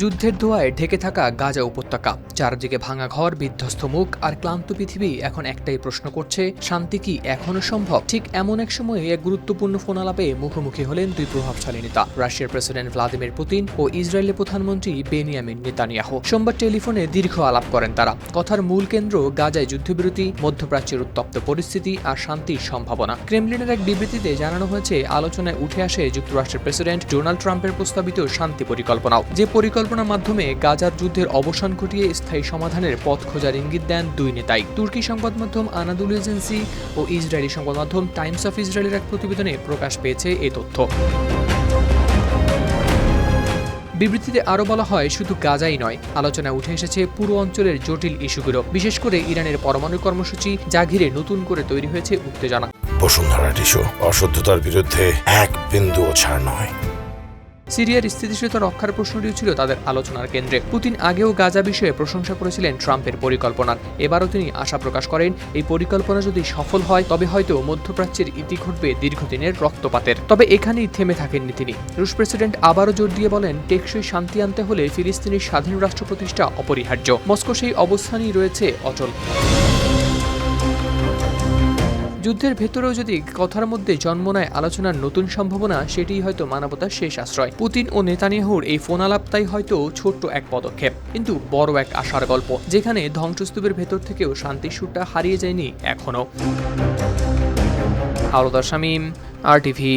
যুদ্ধের ধোয়ায় ঢেকে থাকা গাজা উপত্যকা। চারদিকে ভাঙা ঘর, বিধ্বস্ত মুখ আর ক্লান্ত পৃথিবী এখন একটাই প্রশ্ন করছে, শান্তি কি এখনও সম্ভব? ঠিক এমন এক সময়ে এক গুরুত্বপূর্ণ ফোন আলাপে মুখোমুখি হলেন দুই প্রভাবশালী নেতা, রাশিয়ার প্রেসিডেন্ট ভ্লাদিমির পুতিন ও ইসরায়েলের প্রধানমন্ত্রী বেনিয়ামিন নেতানিয়াহ। সোমবার টেলিফোনে দীর্ঘ আলাপ করেন তারা। কথার মূল কেন্দ্র গাজায় যুদ্ধবিরতি, মধ্যপ্রাচ্যের উত্তপ্ত পরিস্থিতি আর শান্তির সম্ভাবনা। ক্রেমলিনের এক বিবৃতিতে জানানো হয়েছে, আলোচনায় উঠে আসে যুক্তরাষ্ট্রের প্রেসিডেন্ট ডোনাল্ড ট্রাম্পের প্রস্তাবিত শান্তি পরিকল্পনাও। যে পরিকল্পনার মাধ্যমে গাজার যুদ্ধের অবসান ঘটিয়ে স্থায়ী সমাধানের পথ খোঁজার ইঙ্গিত দেন দুই নেতাই। তুর্কি সংবাদ মাধ্যম আনাদুল এজেন্সি ও ইসরায়েলি সংবাদ মাধ্যম টাইমস অফ ইসরায়েলের এক প্রতিবেদনে প্রকাশ পেয়েছে এই তথ্য। বিবৃতিতে আরও বলা হয়, শুধু গাজাই নয়, আলোচনায় উঠে এসেছে পুরো অঞ্চলের জটিল ইস্যুগুলো। বিশেষ করে ইরানের পরমাণু কর্মসূচি যা ঘিরে নতুন করে তৈরি হয়েছে উত্তেজনা। বসুন্ধরা টিস্যু অশুদ্ধতার বিরুদ্ধে এক বিন্দুও ছাড় নয়। সিরিয়ার স্থিতিশীলতা রক্ষার প্রশ্নটিও ছিল তাদের আলোচনার কেন্দ্রে। পুতিন আগেও গাজা বিষয়ে প্রশংসা করেছিলেন ট্রাম্পের পরিকল্পনার এবারও তিনি আশা প্রকাশ করেন, এই পরিকল্পনা যদি সফল হয়, তবে হয়তো মধ্যপ্রাচ্যের ইতি ঘটবে দীর্ঘদিনের রক্তপাতের। তবে এখানেই থেমে থাকেননি তিনি। রুশ প্রেসিডেন্ট আবারও জোর দিয়ে বলেন, টেকসই শান্তি আনতে হলে ফিলিস্তিনের স্বাধীন রাষ্ট্র প্রতিষ্ঠা অপরিহার্য। মস্কো সেই অবস্থানই রয়েছে অচল। যুদ্ধের ভেতরেও যদি কথার মধ্যে জন্ম নেয় আলোচনার নতুন সম্ভাবনা, সেটিই হয়তো মানবতার শেষ আশ্রয়। পুতিন ও নেতানিয়াহুর এই ফোন আলাপটাই হয়তো ছোট্ট এক পদক্ষেপ, কিন্তু বড় এক আশার গল্প, যেখানে ধ্বংসস্তূপের ভেতর থেকেও শান্তির সুরটা হারিয়ে যায়নি এখনও আওরদার শামীম আর টিভি